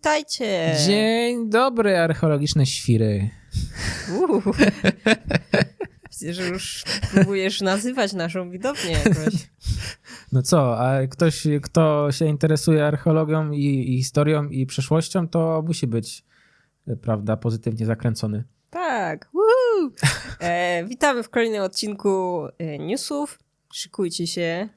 Witajcie! Dzień dobry, archeologiczne świry. Uuu. Widzę, że już próbujesz nazywać naszą widownię jakoś. No co, a ktoś, kto się interesuje archeologią i, i historią i przeszłością, to musi być, e, prawda, pozytywnie zakręcony. Tak, e, Witamy w kolejnym odcinku e, newsów. Szykujcie się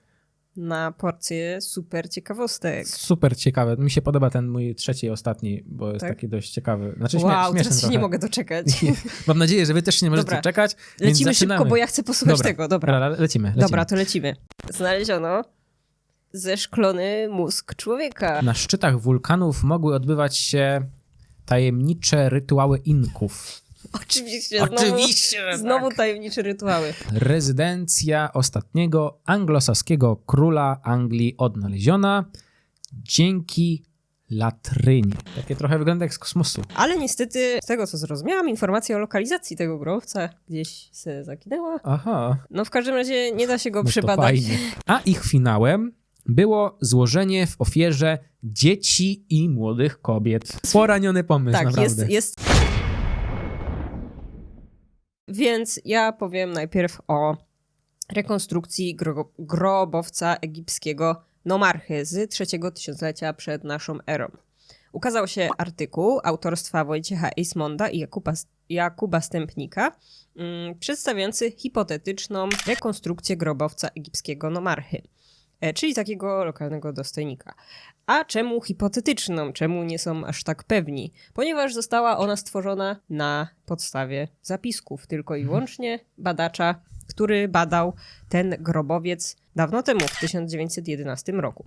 na porcję super ciekawostek. Super ciekawe. Mi się podoba ten mój trzeci i ostatni, bo jest Tak? taki dość ciekawy. Znaczy Wow, teraz się trochę. nie mogę doczekać. Mam nadzieję, że wy też się nie możecie Dobra. czekać. Lecimy szybko, bo ja chcę posłuchać Dobra. tego. Dobra. Dobra, lecimy, lecimy. Dobra, to lecimy. Znaleziono zeszklony mózg człowieka. Na szczytach wulkanów mogły odbywać się tajemnicze rytuały Inków. Oczywiście, znowu, znowu tajemnicze rytuały. Rezydencja ostatniego anglosaskiego króla Anglii odnaleziona dzięki latrynie. Takie trochę wygląda jak z kosmosu. Ale niestety, z tego co zrozumiałam, informacja o lokalizacji tego grobca gdzieś się zaginęła. Aha, No w każdym razie nie da się go no przebadać. fajnie. A ich finałem było złożenie w ofierze dzieci i młodych kobiet. Poraniony pomysł, tak, naprawdę. jest, jest. Więc ja powiem najpierw o rekonstrukcji gro grobowca egipskiego Nomarchy z trzeciego tysiąclecia przed naszą erą. Ukazał się artykuł autorstwa Wojciecha Eismonda i Jakuba, Jakuba Stępnika, mm, przedstawiający hipotetyczną rekonstrukcję grobowca egipskiego Nomarchy, czyli takiego lokalnego dostojnika. A czemu hipotetyczną? Czemu nie są aż tak pewni? Ponieważ została ona stworzona na podstawie zapisków, tylko i wyłącznie badacza, który badał ten grobowiec dawno temu, w 1911 roku.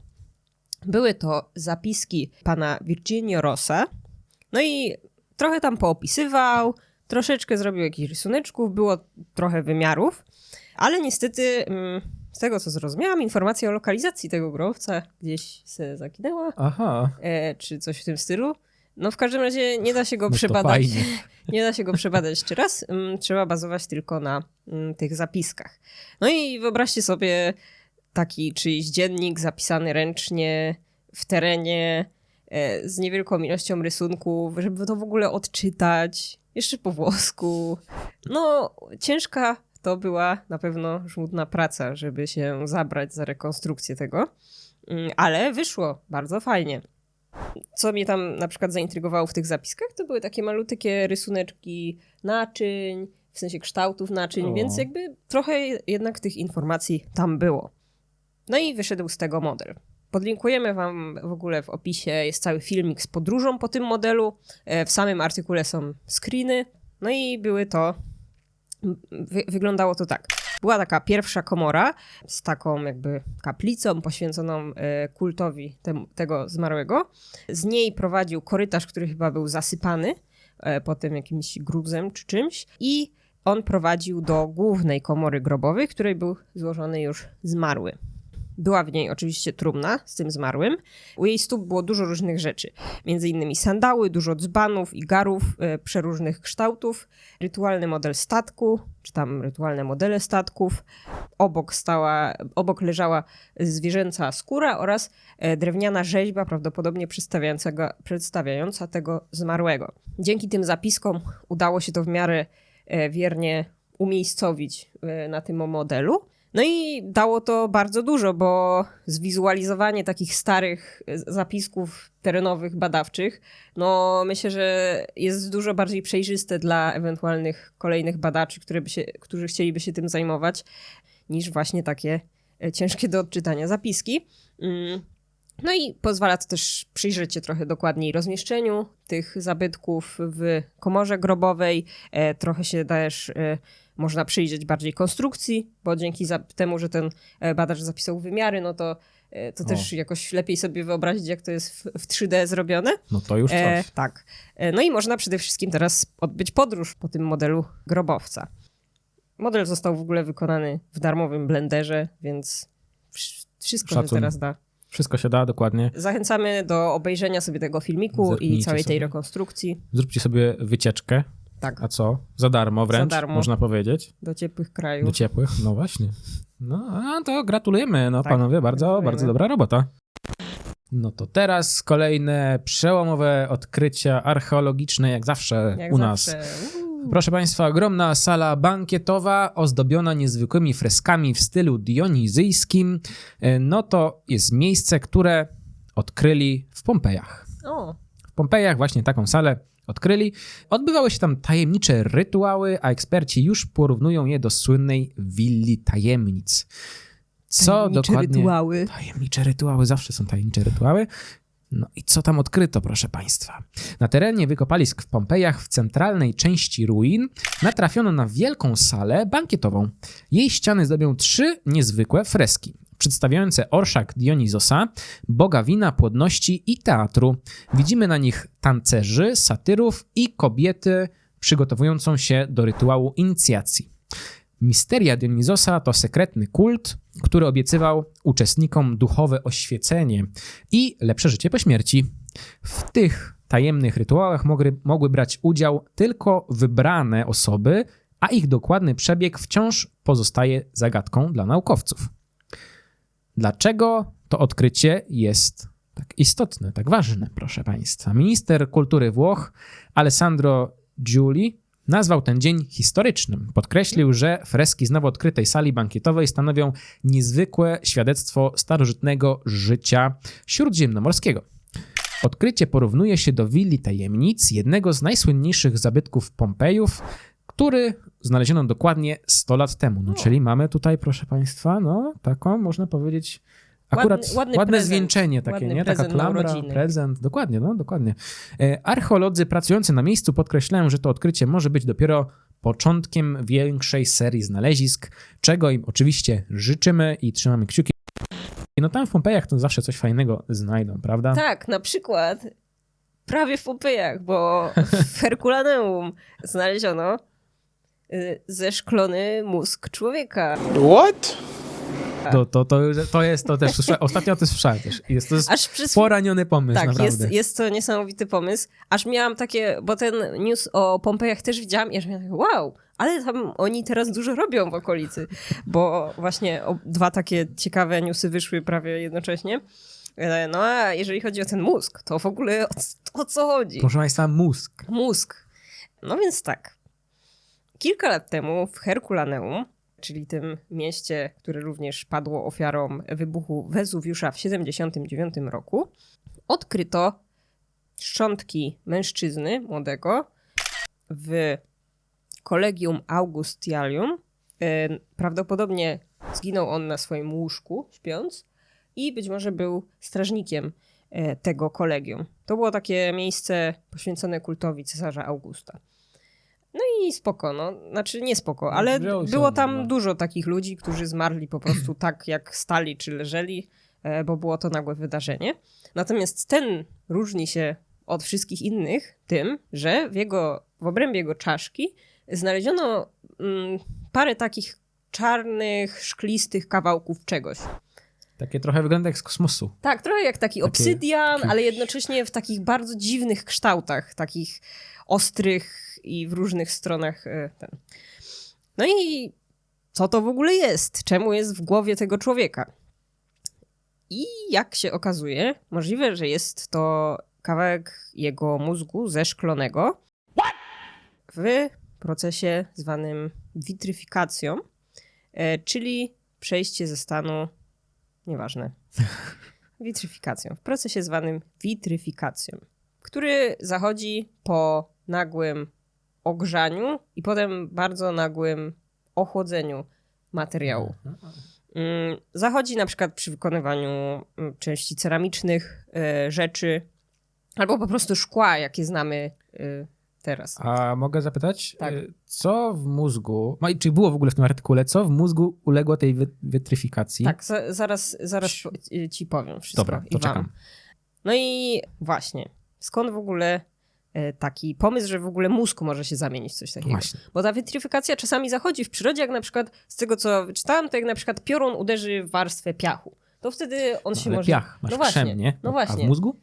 Były to zapiski pana Virginio Rossa, no i trochę tam poopisywał, troszeczkę zrobił jakichś rysuneczków, było trochę wymiarów, ale niestety mm, z tego co zrozumiałam, informacja o lokalizacji tego grobowca gdzieś się zaginęła, Aha, e, czy coś w tym stylu. No w każdym razie nie da się go no przebadać. Nie da się go przebadać jeszcze raz. Mm, Trzeba bazować tylko na mm, tych zapiskach. No i wyobraźcie sobie taki czyjś dziennik zapisany ręcznie w terenie e, z niewielką ilością rysunków, żeby to w ogóle odczytać, jeszcze po włosku. No, ciężka to była na pewno żmudna praca, żeby się zabrać za rekonstrukcję tego, Mm, ale wyszło bardzo fajnie co mnie tam na przykład zaintrygowało w tych zapiskach, to były takie malutkie rysuneczki naczyń, w sensie kształtów naczyń, O. więc jakby trochę jednak tych informacji tam było. No i wyszedł z tego model. Podlinkujemy wam w ogóle w opisie, jest cały filmik z podróżą po tym modelu. E, W samym artykule są screeny. No i były to, wy, wyglądało to tak. Była taka pierwsza komora z taką jakby kaplicą poświęconą e, kultowi tego zmarłego. Z niej prowadził korytarz, który chyba był zasypany e, potem jakimś gruzem czy czymś i on prowadził do głównej komory grobowej, której był złożony już zmarły. Była w niej oczywiście trumna z tym zmarłym. U jej stóp było dużo różnych rzeczy. Między innymi sandały, dużo dzbanów i garów e, przeróżnych kształtów, rytualny model statku, czy tam rytualne modele statków. Obok, stała, obok leżała zwierzęca skóra oraz e, drewniana rzeźba, prawdopodobnie przedstawiająca tego zmarłego. Dzięki tym zapiskom udało się to w miarę e, wiernie umiejscowić e, na tym modelu. No i dało to bardzo dużo, bo zwizualizowanie takich starych zapisków terenowych, badawczych, no myślę, że jest dużo bardziej przejrzyste dla ewentualnych kolejnych badaczy, które by się, którzy chcieliby się tym zajmować, niż właśnie takie e, ciężkie do odczytania zapiski. Mm. No i pozwala to też przyjrzeć się trochę dokładniej rozmieszczeniu tych zabytków w komorze grobowej. E, trochę się też można przyjrzeć bardziej konstrukcji, bo dzięki temu, że ten e, badacz zapisał wymiary, no to, e, to O. też jakoś lepiej sobie wyobrazić, jak to jest w, w 3D zrobione. No to już coś. E, tak. E, no i można przede wszystkim teraz odbyć podróż po tym modelu grobowca. Model został w ogóle wykonany w darmowym blenderze, więc wsz- wszystko się Szacun. teraz da. Wszystko się da, dokładnie. Zachęcamy do obejrzenia sobie tego filmiku i Zerknijcie całej tej sobie. rekonstrukcji. Zróbcie sobie wycieczkę. Tak, A co? Za darmo wręcz, darmo. można powiedzieć. do ciepłych Do krajów. ciepłych, no właśnie. No, a to gratulujemy, no Tak, panowie, bardzo, gratulujemy. bardzo dobra robota. No to teraz kolejne przełomowe odkrycia archeologiczne, jak zawsze Jak u zawsze. nas. Uuu. Proszę Państwa, ogromna sala bankietowa ozdobiona niezwykłymi freskami w stylu dionizyjskim. E, No to jest miejsce, które odkryli w Pompejach. O, W Pompejach właśnie taką salę odkryli. Odbywały się tam tajemnicze rytuały, a eksperci już porównują je do słynnej willi tajemnic. Co tajemnicze dokładnie... rytuały. Tajemnicze rytuały, zawsze są tajemnicze rytuały. No i co tam odkryto, proszę Państwa? Na terenie wykopalisk w Pompejach, w centralnej części ruin, natrafiono na wielką salę bankietową. Jej ściany zdobią trzy niezwykłe freski, przedstawiające orszak Dionizosa, boga wina, płodności i teatru. Widzimy na nich tancerzy, satyrów i kobiety przygotowującą się do rytuału inicjacji. Misteria Dionizosa to sekretny kult, który obiecywał uczestnikom duchowe oświecenie i lepsze życie po śmierci. W tych tajemnych rytuałach mogły, mogły brać udział tylko wybrane osoby, a ich dokładny przebieg wciąż pozostaje zagadką dla naukowców. Dlaczego to odkrycie jest tak istotne, tak ważne, proszę Państwa? Minister kultury Włoch Alessandro Giuli nazwał ten dzień historycznym. Podkreślił, że freski z nowo odkrytej sali bankietowej stanowią niezwykłe świadectwo starożytnego życia śródziemnomorskiego. Odkrycie porównuje się do willi tajemnic, jednego z najsłynniejszych zabytków Pompejów, który znaleziono dokładnie 100 lat temu. No, czyli mamy tutaj, proszę Państwa, no taką, można powiedzieć, akurat Ładny- ładny ładne prezent. zwieńczenie takie, Ładny nie? Taka klamra, prezent, dokładnie, no, dokładnie. E, Archeolodzy pracujący na miejscu podkreślają, że to odkrycie może być dopiero początkiem większej serii znalezisk, czego im oczywiście życzymy i trzymamy kciuki. No tam w Pompejach to zawsze coś fajnego znajdą, prawda? Tak, na przykład prawie w Pompejach, bo w Herkulaneum znaleziono zeszklony mózg człowieka. What? To, to, to, to jest to też, ostatnio o tym słyszałem też. Jest to jest Aż przez poraniony pomysł, Tak, naprawdę. jest, jest to niesamowity pomysł. Aż miałam takie, bo ten news o Pompejach też widziałam i aż miałam takie, wow, ale tam oni teraz dużo robią w okolicy. Bo właśnie o, dwa takie ciekawe newsy wyszły prawie jednocześnie. No a jeżeli chodzi o ten mózg, to w ogóle o, o co chodzi? Proszę Państwa, mózg. Mózg. No więc tak. Kilka lat temu w Herkulaneum, czyli tym mieście, które również padło ofiarą wybuchu Wezuwiusza w 79 roku, odkryto szczątki mężczyzny młodego w Collegium Augustialium. E, Prawdopodobnie zginął on na swoim łóżku, śpiąc, i być może był strażnikiem e, tego kolegium. To było takie miejsce poświęcone kultowi cesarza Augusta. No i spoko, no, znaczy nie spoko, ale Wziął było tam no. dużo takich ludzi, którzy zmarli po prostu tak, jak stali czy leżeli, e, bo było to nagłe wydarzenie. Natomiast ten różni się od wszystkich innych tym, że w jego, w obrębie jego czaszki znaleziono mm, parę takich czarnych, szklistych kawałków czegoś. Takie trochę wygląda jak z kosmosu. Tak, trochę jak taki obsydian, ale jednocześnie w takich bardzo dziwnych kształtach, takich ostrych i w różnych stronach. e, Ten. No i co to w ogóle jest? Czemu jest w głowie tego człowieka? I jak się okazuje, możliwe, że jest to kawałek jego mózgu zeszklonego w procesie zwanym witryfikacją, e, czyli przejście ze stanu, nieważne, witryfikacją, w procesie zwanym witryfikacją, który zachodzi po nagłym ogrzaniu i potem bardzo nagłym ochłodzeniu materiału. Mm, Zachodzi na przykład przy wykonywaniu mm, części ceramicznych, e, rzeczy, albo po prostu szkła, jakie znamy e, teraz. A mogę zapytać, Tak. y, co w mózgu, no i czy było w ogóle w tym artykule, co w mózgu uległo tej wy- wytryfikacji? Tak, za, zaraz, zaraz ci powiem wszystko. Dobra, to czekam. No i właśnie, skąd w ogóle e, taki pomysł, że w ogóle mózg może się zamienić w coś takiego? Właśnie. Bo ta wytryfikacja czasami zachodzi w przyrodzie, jak na przykład z tego, co wyczytałam, to jak na przykład piorun uderzy w warstwę piachu. To wtedy on No, się może... piach, masz no właśnie, krzem, nie? no A właśnie. w mózgu?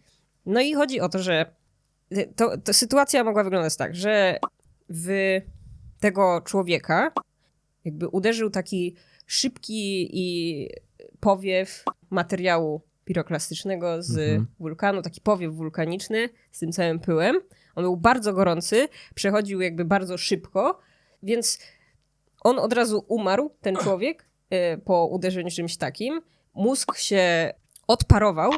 No i chodzi o to, że to, to sytuacja mogła wyglądać tak, że w tego człowieka jakby uderzył taki szybki i powiew materiału piroklastycznego z Mhm. wulkanu, taki powiew wulkaniczny z tym całym pyłem. On był bardzo gorący, przechodził jakby bardzo szybko, więc on od razu umarł, ten człowiek, e, po uderzeniu czymś takim. Mózg się odparował,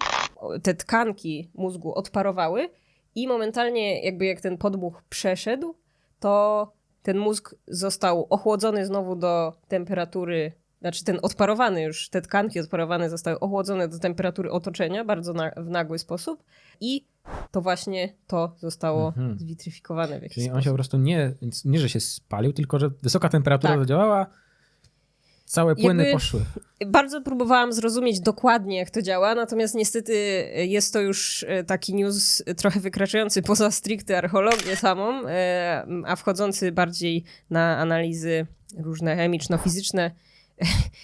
te tkanki mózgu odparowały i momentalnie jakby jak ten podmuch przeszedł, to ten mózg został ochłodzony znowu do temperatury, znaczy ten odparowany już, te tkanki odparowane zostały ochłodzone do temperatury otoczenia bardzo na, w nagły sposób i to właśnie to zostało Mhm. zwitryfikowane w jakiś Czyli on sposób. się po prostu nie, nie, że się spalił, tylko że wysoka temperatura Tak. zadziałała, całe płyny Jakby- poszły. Bardzo próbowałam zrozumieć dokładnie, jak to działa, natomiast niestety jest to już e, taki news trochę wykraczający poza stricte archeologię samą, e, a wchodzący bardziej na analizy różne chemiczno-fizyczne.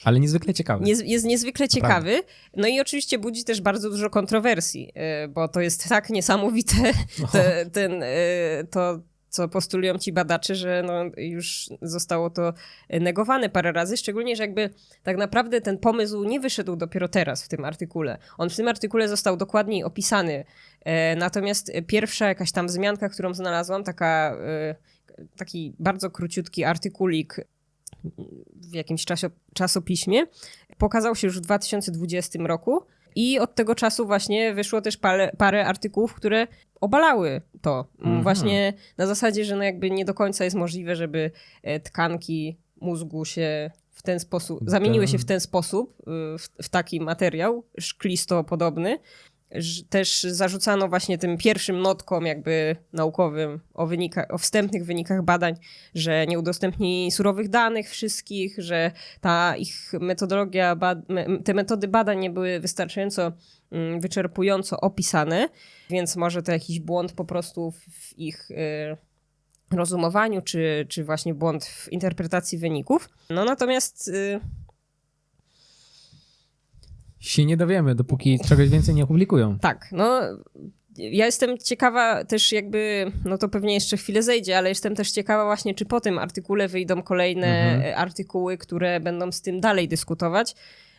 Ale niezwykle ciekawe. Niez, jest niezwykle ciekawy. No i oczywiście budzi też bardzo dużo kontrowersji, e, bo to jest tak niesamowite, No. te, ten, e, to co postulują ci badacze, że no już zostało to negowane parę razy, szczególnie, że jakby tak naprawdę ten pomysł nie wyszedł dopiero teraz w tym artykule. On w tym artykule został dokładniej opisany. E, Natomiast pierwsza jakaś tam wzmianka, którą znalazłam, taka, e, taki bardzo króciutki artykulik w jakimś czasopiśmie, pokazał się już w 2020 roku i od tego czasu właśnie wyszło też parę, parę artykułów, które obalały to. Mhm. Właśnie na zasadzie, że no jakby nie do końca jest możliwe, żeby e, tkanki mózgu się w ten sposób, zamieniły się w ten sposób, y, w, w taki materiał szklisto podobny. Też zarzucano właśnie tym pierwszym notkom jakby naukowym o, wynika, o wstępnych wynikach badań, że nie udostępnili surowych danych wszystkich, że ta ich metodologia, te metody badań nie były wystarczająco mm, wyczerpująco opisane, więc może to jakiś błąd po prostu w, w ich y, rozumowaniu, czy, czy właśnie błąd w interpretacji wyników. No natomiast y, Się nie dowiemy, dopóki czegoś więcej nie opublikują. tak, no ja jestem ciekawa też jakby, no to pewnie jeszcze chwilę zejdzie, ale jestem też ciekawa właśnie, czy po tym artykule wyjdą kolejne Mhm. artykuły, które będą z tym dalej dyskutować.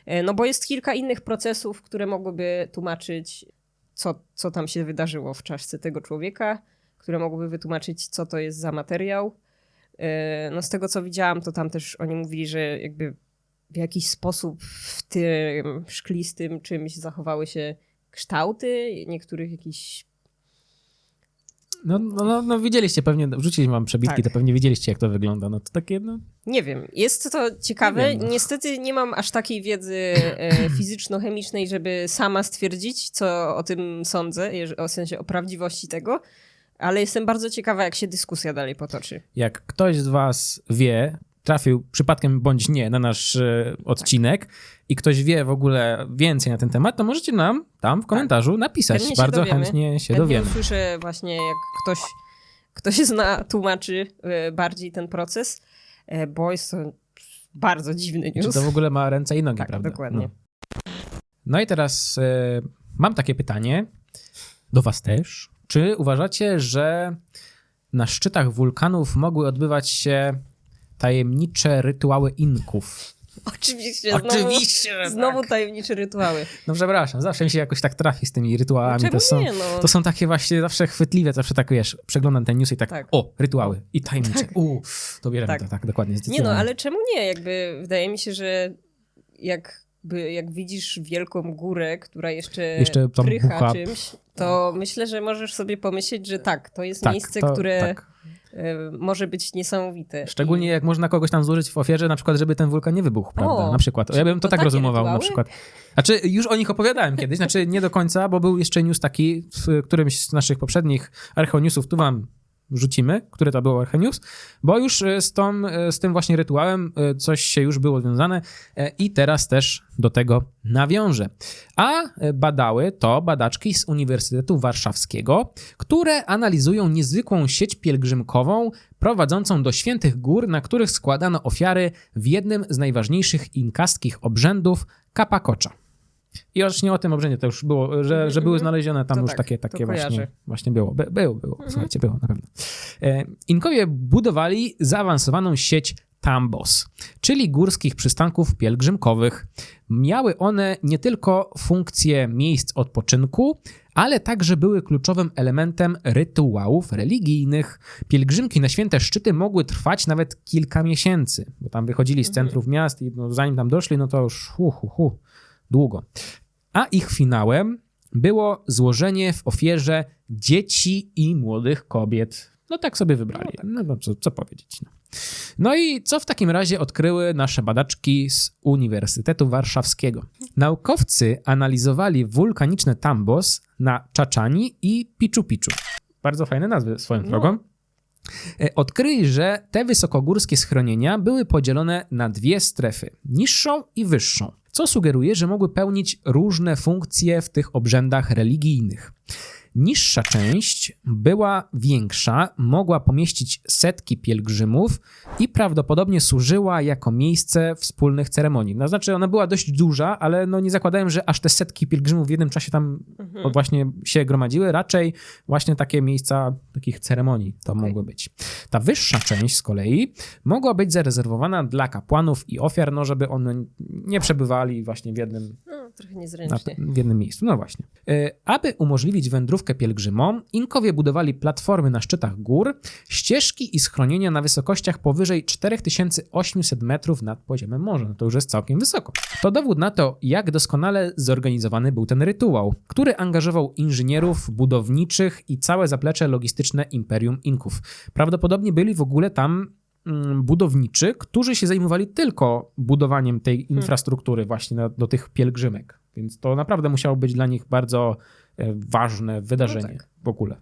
E, No bo jest kilka innych procesów, które mogłyby tłumaczyć, co, co tam się wydarzyło w czaszce tego człowieka, które mogłyby wytłumaczyć, co to jest za materiał. E, No z tego, co widziałam, to tam też oni mówili, że jakby w jakiś sposób w tym szklistym czymś zachowały się kształty niektórych jakichś... No, no, no, no widzieliście pewnie, wrzuciliśmy wam przebitki, Tak. to pewnie widzieliście, jak to wygląda. No to takie, no, Nie wiem, jest to ciekawe. Nie wiem, no. Niestety nie mam aż takiej wiedzy e, fizyczno-chemicznej, żeby sama stwierdzić, co o tym sądzę, o sensie o prawdziwości tego, ale jestem bardzo ciekawa, jak się dyskusja dalej potoczy. jak ktoś z was wie, trafił przypadkiem bądź nie na nasz e, odcinek i ktoś wie w ogóle więcej na ten temat, to możecie nam tam w komentarzu napisać. Chętnie Bardzo dowiemy. chętnie się Chętnie dowiemy. usłyszę właśnie, jak ktoś, ktoś zna, tłumaczy e, bardziej ten proces, e, bo jest to bardzo dziwny Czy news. to w ogóle ma ręce i nogi, Tak, prawda? dokładnie. No. no i teraz e, mam takie pytanie do was też. Czy uważacie, że na szczytach wulkanów mogły odbywać się tajemnicze rytuały Inków? Oczywiście, znowu, że znowu tak. tajemnicze rytuały. No przepraszam, zawsze mi się jakoś tak trafi z tymi rytuałami. Czemu to są, nie, no? To są takie właśnie zawsze chwytliwe, zawsze tak wiesz, przeglądam ten news i tak, Tak. o, rytuały i tajemnicze. Tak. U, to bierzemy Tak. to, tak, dokładnie. Nie no, ale czemu nie? Jakby wydaje mi się, że jakby, jak widzisz wielką górę, która jeszcze, Jeszcze prycha bucha. czymś, to myślę, że możesz sobie pomyśleć, że tak, to jest tak, miejsce, to- które tak. E, może być niesamowite. Szczególnie jak można kogoś tam złożyć w ofierze, na przykład, żeby ten wulkan nie wybuchł, prawda? O, na przykład. Ja bym to, to tak takie rozumował na przykład. Znaczy, już o nich opowiadałem kiedyś, znaczy nie do końca, bo był jeszcze news taki w którymś z naszych poprzednich archeonewsów, tu wam rzucimy, który to był archenews, bo już e, z, tą, e, z tym właśnie rytuałem e, coś się już było związane i teraz też do tego nawiążę. A badały to badaczki z Uniwersytetu Warszawskiego, które analizują niezwykłą sieć pielgrzymkową prowadzącą do świętych gór, na których składano ofiary w jednym z najważniejszych inkaskich obrzędów Kapakocza. I właśnie o tym obrzędzie to już było, że, że były Mhm. znalezione tam To już tak, takie, takie właśnie, właśnie było. By, było, było, Mhm. słuchajcie, było na pewno. E, Inkowie budowali zaawansowaną sieć Tambos, czyli górskich przystanków pielgrzymkowych. Miały one nie tylko funkcję miejsc odpoczynku, ale także były kluczowym elementem rytuałów religijnych. Pielgrzymki na święte szczyty mogły trwać nawet kilka miesięcy, bo tam wychodzili z centrów miast i no, zanim tam doszli, no to już hu, hu, hu, długo. A ich finałem było złożenie w ofierze dzieci i młodych kobiet. No tak sobie wybrali. No, no co, co powiedzieć. No. no i co w takim razie odkryły nasze badaczki z Uniwersytetu Warszawskiego? Naukowcy analizowali wulkaniczne Tambos na Czaczani i Picchu Picchu. Bardzo fajne nazwy swoją No. drogą. E, Odkryli, że te wysokogórskie schronienia były podzielone na dwie strefy, niższą i wyższą, co sugeruje, że mogły pełnić różne funkcje w tych obrzędach religijnych. Niższa część była większa, mogła pomieścić setki pielgrzymów i prawdopodobnie służyła jako miejsce wspólnych ceremonii. No, znaczy, ona była dość duża, ale no nie zakładałem, że aż te setki pielgrzymów w jednym czasie tam Mhm. właśnie się gromadziły. Raczej właśnie takie miejsca takich ceremonii to Okej. mogły być. Ta wyższa część z kolei mogła być zarezerwowana dla kapłanów i ofiar, no żeby one nie przebywali właśnie w jednym No, trochę na, w jednym miejscu. No właśnie. E, Aby umożliwić wędrówkę pielgrzymom, Inkowie budowali platformy na szczytach gór, ścieżki i schronienia na wysokościach powyżej 4800 metrów nad poziomem morza. No to już jest całkiem wysoko. To dowód na to, jak doskonale zorganizowany był ten rytuał, który angażował inżynierów, budowniczych i całe zaplecze logistyczne Imperium Inków. Prawdopodobnie byli w ogóle tam mm, budowniczy, którzy się zajmowali tylko budowaniem tej infrastruktury właśnie na, do tych pielgrzymek. Więc to naprawdę musiało być dla nich bardzo ważne wydarzenie tak. w ogóle.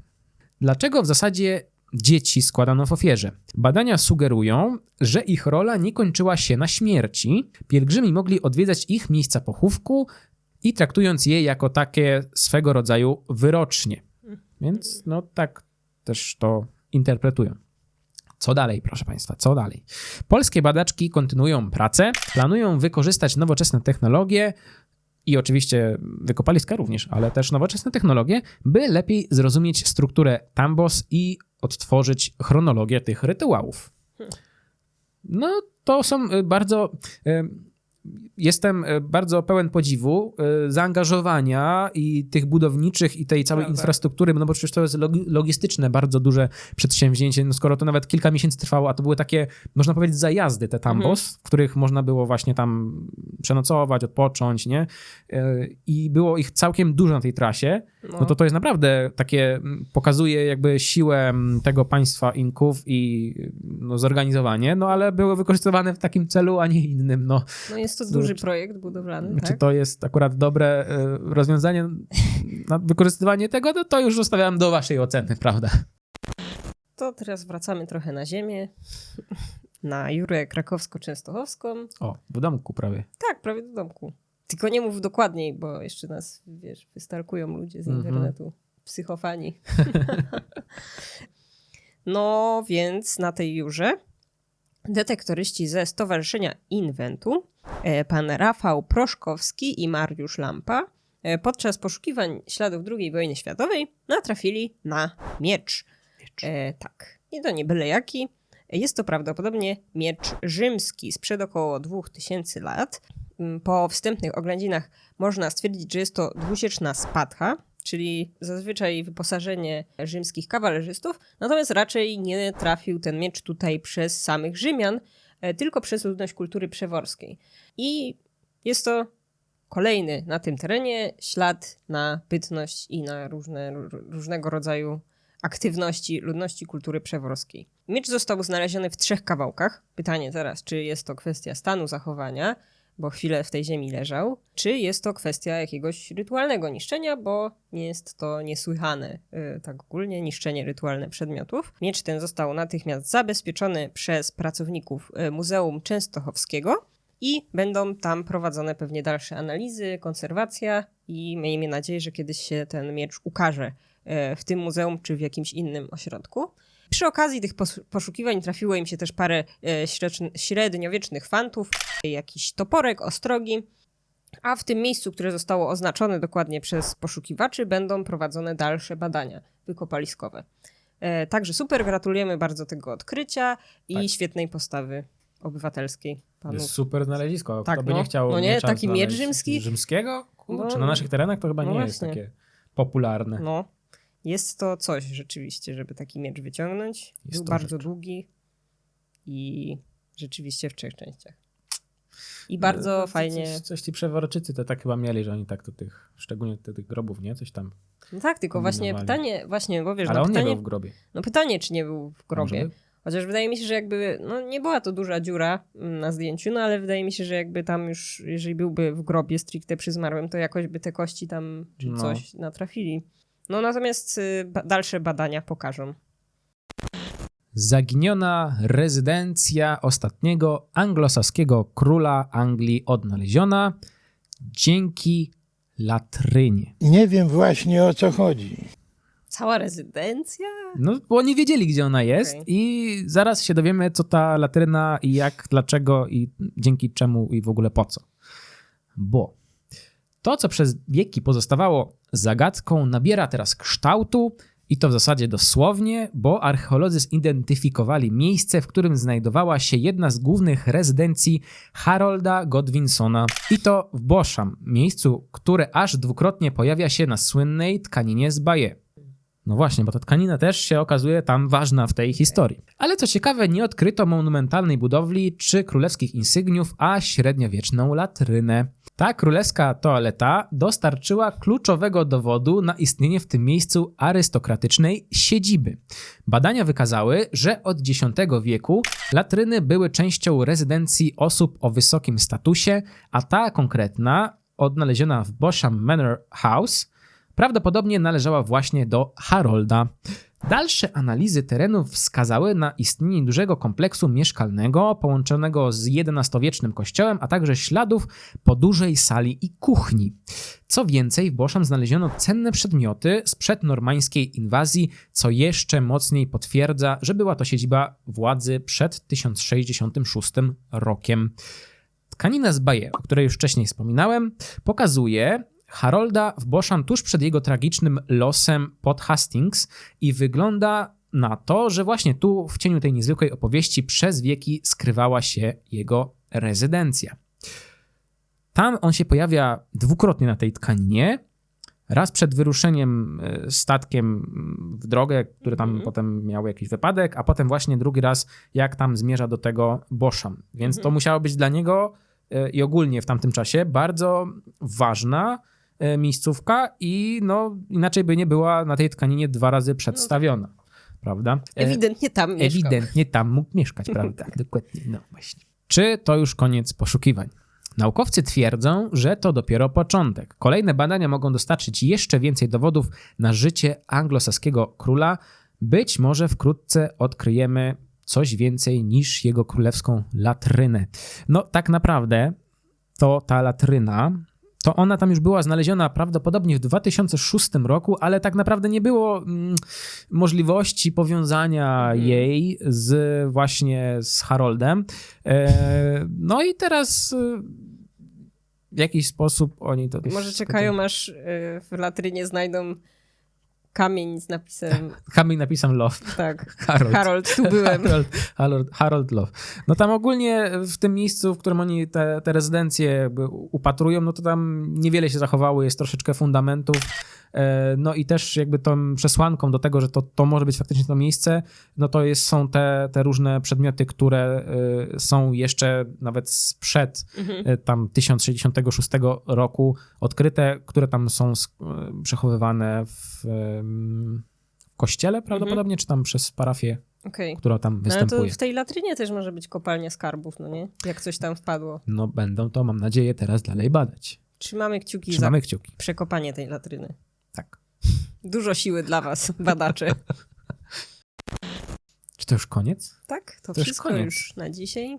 Dlaczego w zasadzie dzieci składano w ofierze? Badania sugerują, że ich rola nie kończyła się na śmierci. Pielgrzymi mogli odwiedzać ich miejsca pochówku i traktując je jako takie swego rodzaju wyrocznie. Więc no tak też to interpretują. Co dalej, proszę Państwa, co dalej? Polskie badaczki kontynuują pracę, planują wykorzystać nowoczesne technologie i oczywiście wykopaliska również, ale też nowoczesne technologie, by lepiej zrozumieć strukturę Tambos i odtworzyć chronologię tych rytuałów. No, to są y, bardzo. Jestem y, bardzo pełen podziwu, y, zaangażowania i tych budowniczych i tej całej Prawda. infrastruktury, no bo przecież to jest logi- logistyczne bardzo duże przedsięwzięcie, no skoro to nawet kilka miesięcy trwało, a to były takie, można powiedzieć, zajazdy te Tambos, w których można było właśnie tam przenocować, odpocząć, nie? Y, I było ich całkiem dużo na tej trasie, no to to jest naprawdę takie, pokazuje jakby siłę tego państwa Inków i no, zorganizowanie, no ale były wykorzystywane w takim celu, a nie innym, no. No jest to duży projekt budowlany, Czy tak? to jest akurat dobre y, rozwiązanie na wykorzystywanie tego, no to już zostawiam do waszej oceny, prawda? To teraz wracamy trochę na ziemię, na Jurę Krakowsko-Częstochowską. O, w domku prawie. Tak, prawie do domku. Tylko nie mów dokładniej, bo jeszcze nas, wiesz, wystalkują ludzie z Mhm. internetu. Psychofani. no więc na tej Jurze detektoryści ze Stowarzyszenia Inventu, e, pan Rafał Proszkowski i Mariusz Lampa, e, podczas poszukiwań śladów II wojny światowej natrafili na miecz. E, tak, i to nie byle jaki. Jest to prawdopodobnie miecz rzymski sprzed około 2000 lat. Po wstępnych oględzinach można stwierdzić, że jest to dwusieczna spadcha, czyli zazwyczaj wyposażenie rzymskich kawalerzystów, natomiast raczej nie trafił ten miecz tutaj przez samych Rzymian, e, tylko przez ludność kultury przeworskiej. I jest to kolejny na tym terenie ślad na bytność i na różne, różnego rodzaju aktywności ludności kultury przeworskiej. Miecz został znaleziony w trzech kawałkach. Pytanie teraz, czy jest to kwestia stanu zachowania, bo chwilę w tej ziemi leżał, czy jest to kwestia jakiegoś rytualnego niszczenia, bo nie jest to niesłychane yy, tak ogólnie niszczenie rytualne przedmiotów. Miecz ten został natychmiast zabezpieczony przez pracowników y, Muzeum Częstochowskiego i będą tam prowadzone pewnie dalsze analizy, konserwacja i miejmy nadzieję, że kiedyś się ten miecz ukaże e, w tym muzeum czy w jakimś innym ośrodku. Przy okazji tych pos- poszukiwań trafiło im się też parę e, średnio- średniowiecznych fantów, jakiś toporek, ostrogi, a w tym miejscu, które zostało oznaczone dokładnie przez poszukiwaczy, będą prowadzone dalsze badania wykopaliskowe. E, Także super, gratulujemy bardzo tego odkrycia i Tak. świetnej postawy Obywatelskiej. Jest super znalezisko. Tak, Kto by no. nie chciał No nie, taki miecz rzymski? Rzymskiego? Kurczę, No, na naszych terenach to chyba no nie jest właśnie. takie popularne. No, jest to coś rzeczywiście, żeby taki miecz wyciągnąć. Jest Był bardzo rzecz. długi i rzeczywiście w trzech częściach. I bardzo No, fajnie. Coś, coś ci przeworczycy to tak chyba mieli, że oni tak do tych, szczególnie do tych grobów, nie? Coś tam. No tak, tylko właśnie pytanie, właśnie, bo wiesz, Ale no on nie pytanie, był w grobie. no pytanie, czy nie był w grobie. Chociaż wydaje mi się, że jakby, no nie była to duża dziura mm, na zdjęciu, no ale wydaje mi się, że jakby tam już, jeżeli byłby w grobie stricte przy zmarłym, to jakoś by te kości tam czy No. coś natrafili. No natomiast y, ba- dalsze badania pokażą. Zaginiona rezydencja ostatniego anglosaskiego króla Anglii odnaleziona dzięki latrynie. Nie wiem właśnie o co chodzi. Cała rezydencja? No, bo oni wiedzieli, gdzie ona jest Okej. i zaraz się dowiemy, co ta latryna i jak, dlaczego i dzięki czemu i w ogóle po co. Bo to, co przez wieki pozostawało zagadką, nabiera teraz kształtu i to w zasadzie dosłownie, bo archeolodzy zidentyfikowali miejsce, w którym znajdowała się jedna z głównych rezydencji Harolda Godwinsona. I to w Bosham, miejscu, które aż dwukrotnie pojawia się na słynnej tkaninie z Baye. No właśnie, bo ta tkanina też się okazuje tam ważna w tej historii. Ale co ciekawe, nie odkryto monumentalnej budowli czy królewskich insygniów, a średniowieczną latrynę. Ta królewska toaleta dostarczyła kluczowego dowodu na istnienie w tym miejscu arystokratycznej siedziby. Badania wykazały, że od X wieku latryny były częścią rezydencji osób o wysokim statusie, a ta konkretna, odnaleziona w Bosham Manor House, prawdopodobnie należała właśnie do Harolda. Dalsze analizy terenów wskazały na istnienie dużego kompleksu mieszkalnego połączonego z XI-wiecznym kościołem, a także śladów po dużej sali i kuchni. Co więcej, w Boszam znaleziono cenne przedmioty sprzed normańskiej inwazji, co jeszcze mocniej potwierdza, że była to siedziba władzy przed 1066 rokiem. Tkanina z Baye, o której już wcześniej wspominałem, pokazuje Harolda w Boszam tuż przed jego tragicznym losem pod Hastings i wygląda na to, że właśnie tu, w cieniu tej niezwykłej opowieści, przez wieki skrywała się jego rezydencja. Tam on się pojawia dwukrotnie na tej tkaninie. Raz przed wyruszeniem e, statkiem w drogę, który tam Mhm. potem miał jakiś wypadek, a potem właśnie drugi raz, jak tam zmierza do tego Boszam. Więc to Mhm. musiało być dla niego e, i ogólnie w tamtym czasie bardzo ważna miejscówka i no inaczej by nie była na tej tkaninie dwa razy przedstawiona, prawda? E, Ewidentnie tam mieszkał. Ewidentnie tam mógł mieszkać, prawda? Dokładnie, no właśnie. Czy to już koniec poszukiwań? Naukowcy twierdzą, że to dopiero początek. Kolejne badania mogą dostarczyć jeszcze więcej dowodów na życie anglosaskiego króla. Być może wkrótce odkryjemy coś więcej niż jego królewską latrynę. No, tak naprawdę to ta latryna, to ona tam już była znaleziona prawdopodobnie w 2006 roku, ale tak naprawdę nie było mm, możliwości powiązania Mhm. jej z właśnie z Haroldem. E, no i teraz e, w jakiś sposób oni to... Może czekają, aż y, w latrynie znajdą kamień z napisem Kamień napisał Love. tak, Harold. Harold, tu byłem. Harold, Harold, Harold Love. No tam ogólnie w tym miejscu, w którym oni te, te rezydencje upatrują, no to tam niewiele się zachowało, jest troszeczkę fundamentów. E, No i też jakby tą przesłanką do tego, że to, to może być faktycznie to miejsce, no to jest, są te, te różne przedmioty, które e, są jeszcze nawet sprzed Mhm. e, tam 1066 roku odkryte, które tam są przechowywane w em, kościele prawdopodobnie, czy tam przez parafię, Okej. która tam No ale to występuje. w tej latrynie też może być kopalnia skarbów, no nie? Jak coś tam wpadło. No będą to, mam nadzieję, teraz dalej badać. Trzymamy kciuki Trzymamy za kciuki. przekopanie tej latryny. Dużo siły dla was, badacze. Czy to już koniec? Tak, to, To już wszystko koniec. już na dzisiaj.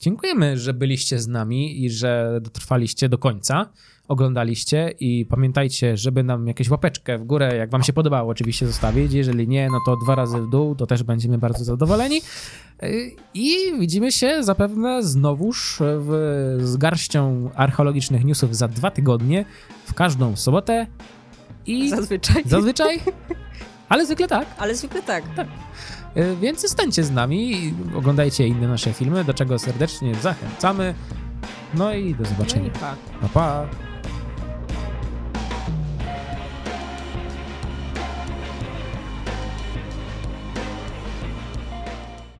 Dziękujemy, że byliście z nami i że dotrwaliście do końca, oglądaliście i pamiętajcie, żeby nam jakieś łapeczkę w górę, jak wam się podobało oczywiście zostawić, jeżeli nie, no to dwa razy w dół, to też będziemy bardzo zadowoleni i widzimy się zapewne znowuż w, z garścią archeologicznych newsów za dwa tygodnie, w każdą sobotę i Zazwyczaj. zazwyczaj, Ale zwykle tak. Ale zwykle tak. Y, Więc zostańcie z nami, oglądajcie inne nasze filmy, do czego serdecznie zachęcamy. No i do No zobaczenia. i pa. Pa, pa.